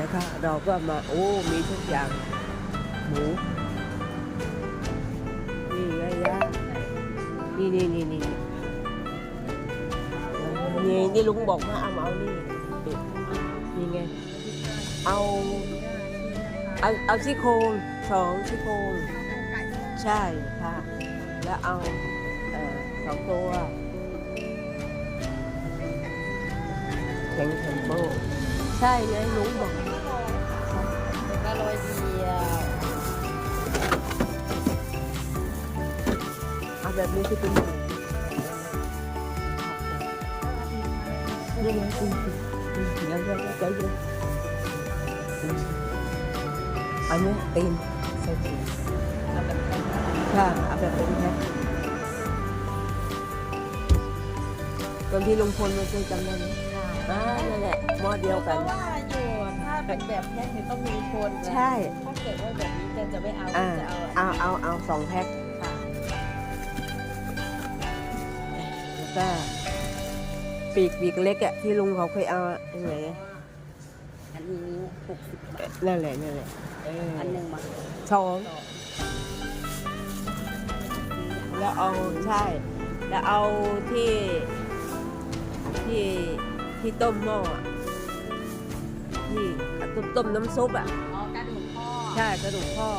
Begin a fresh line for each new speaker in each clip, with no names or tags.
นะคะ เราก็มาโอ้มีทุกอย่างหมูนี่ไงยะนี่นี่นี่นี่นี่นี่ลุงบอกว่าเอามาเอานี่นี่นี่ไงเอาเอาเอาซี่โครงสองซี่โครงใช่ค่ะ แล้วเอาเอ่อสองตัวแข็งแคมโบ ใช่ไงลุงบอก
ก็โรยเดียว
เอาแบบนี้คือเป็นหมูนี่ไงจริงจริงเดี๋ยวเยวเดี๋ยวเดี๋ยวอันนี้ตีนใส่ตีน
เอาแบบนั้
ค่ะเอาแบบเป็นแพ็คตอนที่ลุงพลมาช่วยจำได้ไหม อ่านั่นแหละหม้อเดียวกัน
เพราะว่าอยู่ถ้าเป็นแบบแพ็คเนี่ยต้องมีคนนะ
ใช่
ถ้าเกิดว่าแบบนี้แกจะไม่เอา
อ่า
จะเอา
เอาเอาเอาสองแพ็ค
ค่ะ
แล้วก็ปีกปีกเล็กอะที่ลุงเขาเคยเอาอะยังไงอะ
อันนี้หกสิบบาท
นั่นแหละนั่นแหละเออ
อันหนึ่งมา
สองแล้วเอาใช่ แล้วเอาที่ที่ ที่ต้มหม้ออะที่ต้มต้มน้ำซุปอะ
อ๋อกระดูกพ่อ
ใช่กระดูกพ่อ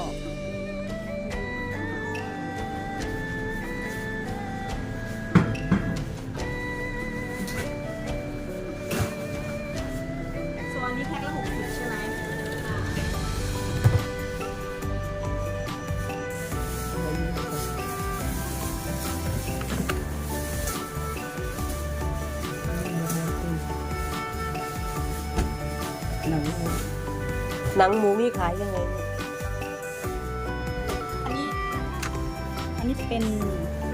ห
นังหมูมีขายยังไงเนี่ย
อันนี้ อันนี้เป็น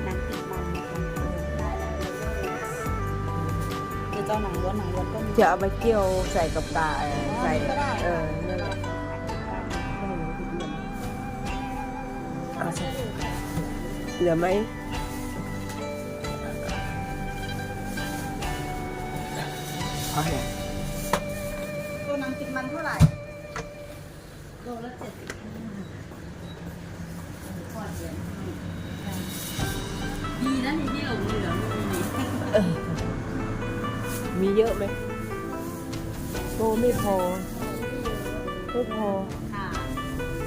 หนังติดมันนะคะได้แล้วเดี๋ยวเจ้าหนังล้วนหนังล้วนก็มี
จะเอาไปเคี่ยวใส่กับกาใส่
ก็ได้
เออนั่นแหละเอาใส่เหลือไหมเอาเนี่ย
ตัวหนังติดมันเท่าไหร่ โลละเจ็ดสิบห้าทอดเดือนดีนะนี่ที่หลงเหลือมีนี่
มีเยอะไหมโตไม่พอไม่พอ
ค่ะ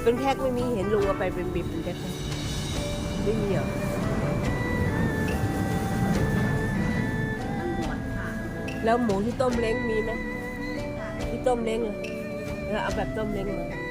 เป็นแพ็คไม่มีเห็นลุงเอาไปเป็นบิบเป็นแพ็คไหมไม่มีเหรอ
ทั้งหมดค่ะ
แล้วหมูที่ต้มเล้งมีไหมที่ต้มเล้งอะแล้วเอาแบบต้มเล้งมาใ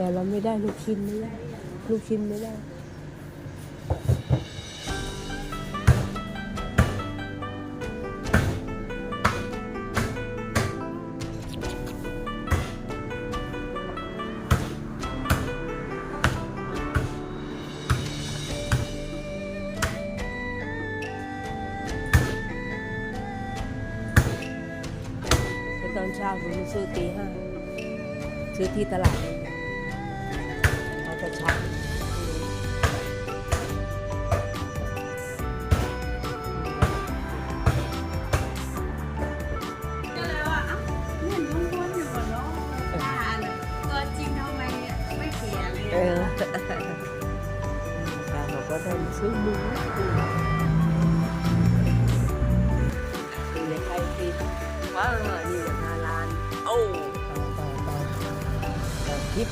แต่เราไม่ได้ลูกชิ้นไม่ได้ลูกชิ้นไม่ได้แต่ตอนเช้าผมซื้อตีห้าซื้อที่ตลาด ซื้อหมูในไทยติดว้านี่หน้าลาน โอ้ต่อต่อต่อต่อคลิป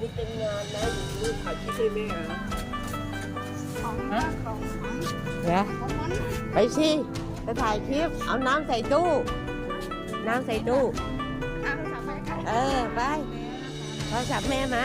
นี้เป็นงานนะอยู่นี่ถ่ายคลิปให้แม่เหรอ
ของ
ฮะ
ของ
เดี๋ยว
ของมัน
ไปสิจะถ่ายคลิป เอาน้ำใส่ตู้ น้ำใส่ตู้
เอาโทรศัพท์ไปกัน
เออไปโทรศัพท์แม่มา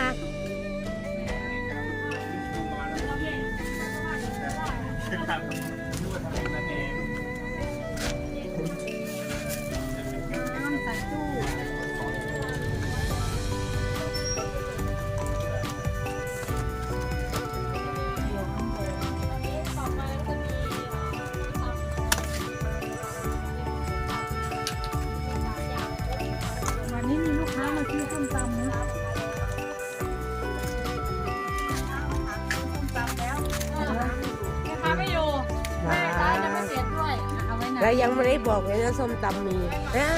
แล้วยังไม่ได้บอกเลยนะส้มตำมีอ้า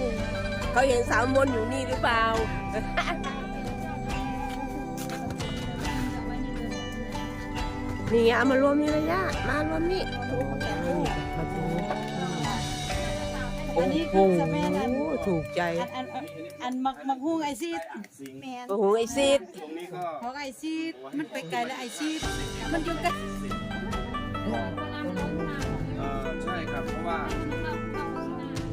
ยเขาเห็นสาวมนต์อยู่นี่หรือเปล่านี่ไงเอามารวมนี่เลยย่ามารวมนี่มาดู
อันนี้
โอ้
คือ
โห
สมัยนั้น
ถูกใจ
อันอันอันอันมักมักฮุงไอซีดแมน
โอ้โหไอซีด
ตรงนี้ก็
ของไอซีดมันไปไกลแล้วไอซีดมันอยู่กัน
เอ่ อใช่ครับ เพราะว่า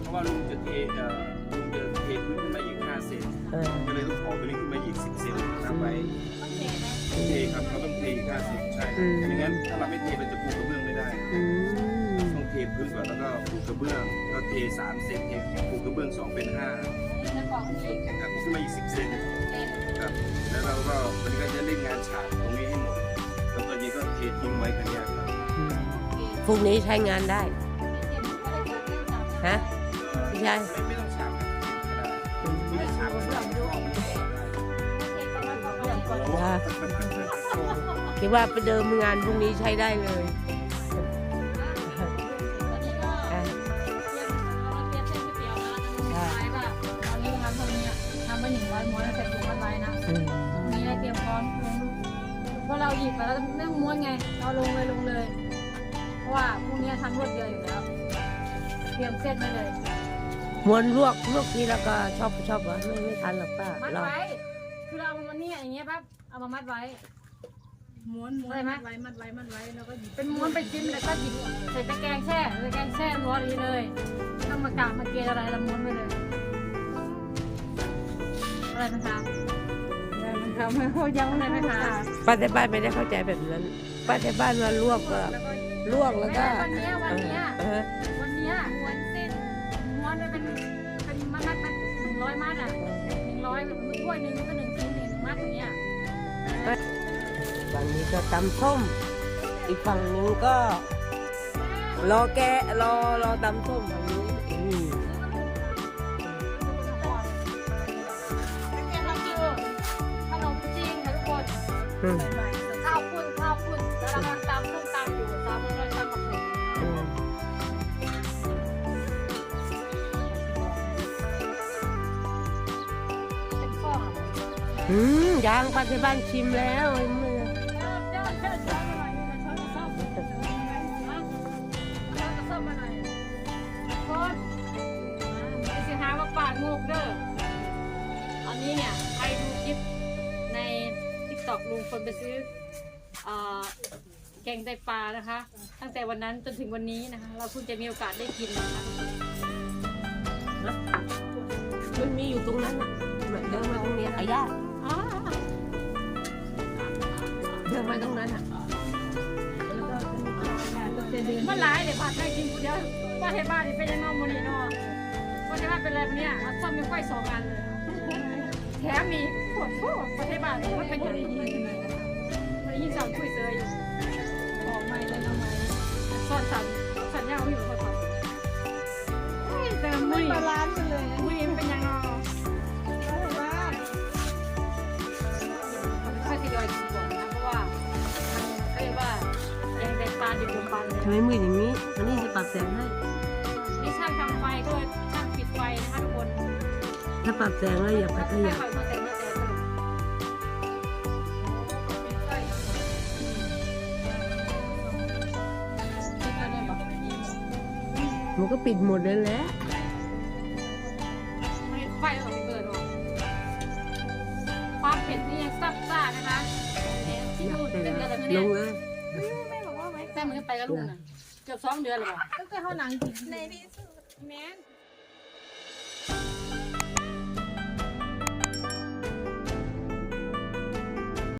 เพราะว่าลุงจะเทเอ่อลุงจะเทพื้นขึ้นมาอีก5เซน
เออ
ก็เลยต้องขอตัวนี้ขึ้นมาอีก10เซนทำไว้เทครับเราต้องเทอีก5เซนใช่ครับไม่งั้นถ้าเราไม่เทเราจะปูกระเบื้องไม่ได้
อืม
ต้องเทพื้นก่อนแล้วก็ปูกระเบื้องก็เท3เซนเทปูกระเบื้อง2เป็น5ครับขึ้นมาอีก10เซนครับแล้วเราก็วันนี้ก็จะเล่นงานฉากตรงนี้ให้หมดแล้วตอนนี้ก็เททิ้งไว้กันเนี่ยครับ
พรุ่งนี้ใช้งานได้ ฮะไม่ใช่
ไม่ไม่ต้องฉากครับไม่ได้ฉากมันแบบ
ว่าคิดว่าไปเดิมงานพรุ่งนี้ใช้ได้เลยอะอืม
เพราะเราหยิบไปแล้วไม่ต้องม้วนไง เราลงเลยลงเลย เพราะว่าพรุ่งนี้ทำรวดเดียวอยู่แล้ว เตรียมเส้นไว้เลย
ม้วนลวกลวกทีแล้วก็ชอบชอบวะไม่ไม่ทันหรอกป้า
มัด
รอ
ไว้ คือเราเอามันเนี่ยอย่างเงี้ยปั๊บเอามามัดไว้
ม้วนม้วน
ได้ไหม
มัดไว้มัดไว้มัดไว้แล้วก็หยิบ
เป็นม้วนเป็นชิ้นแล้วก็หยิบใส่ตะแกรงแช่ตะแกรงแช่ม้วนนี้เลยไม่ต้องมากะมาเกลียอะไรเราม้วนไปเลยอะไรนะคะ
มันทำให้เขายัง
อะไรไหมคะ
ป้าแต่บ้านไม่ได้เข้าใจแบบนั้นป้าแต่บ้านว่าลวกก็
แล้วก็
ลวกแล้วก็
วันเนี้ยวันเนี้ย
เออ
อยมัดอะหนึ่งร้อยแบบถ้วยหนึ่งก็หนึ่งชิ้นหนึ่งมัดอย่างเงี้ย
ฝั่งนี้ก็ตำส้ม อีกฝั่งนึงก็ รอแกะรอรอตำส้มฝั่งนี้อืม
นี่คือขนมจีนค่ะทุกคน
อืม
ข้าว อืม
ยางป้าที่บ้านชิมแล้วไอ้เมื่อ
เดี๋ยวเดี๋ยวช้อนมาหน่อยนี่ช้อนกับส้มช้อนกับส้มมาหน่อยคนไม่สิหาว่าปากงูกเด้ออันนี้เนี่ยใครดูคลิปในทิกตอกลุงคนไปซื้อเอ่อแกงไตปลานะคะ ตั้งแต่วันนั้นจนถึงวันนี้นะคะ เราเพิ่งจะมีโอกาสได้กินนะคะ
มันมีอยู่ตรงนั้นน่ะเดินมาตรงเนี้ยอาย่า
อ๋อ
เดินมาตรงนั้นอะ
มันหลายเดี๋ยวผัดให้กินเดี๋ยวว่าเทบ้านนี่เป็นยังไงโมนี่เนาะว่าเทบ้านเป็นอะไรปะเนี่ยเอาส้มยังไฟสองอันเลยแถมมีปวดท้องประเทศบ้านนี่มันเป็นอย่างนี้มันยิ่งสั่งคุยเซยอยู่ออกไม่เลยเอาไม่ซ่อนสั่นสั่นยาวอยู่ซ่อนสั่นเฮ้ยแต่มื
ไม่
อบา
ลานซ์กันเลยนะ
มือมันเป็นยังไง
เพราะว่า
ค่อย อยู่โรงพยาบาลเลย
ทำไมมืดอย่างนี้อันนี้จะปรับแสงให้
นี่ช่างทำไฟก็เลยช่างปิดไฟนะคะทุกคน
ถ้าปรับแสงแล้วอย่าไปขยับ
ให้ไฟมาแต่งมาแต่งปิดไฟเลยบอก
มันก็ปิดหมดเลยแหละ
ไม่ไฟออกเกิดหรอกความเผ็ดนี่ยังซับซ่านะคะที่ดูเป็นเดือนแล้ว
ล
เนี่ย
งเลย
มแต่เหมือไปกับลูกนะเกือบสองเดือนเลยบอก
ตั้งแต่เขาหนังกิน
แม่น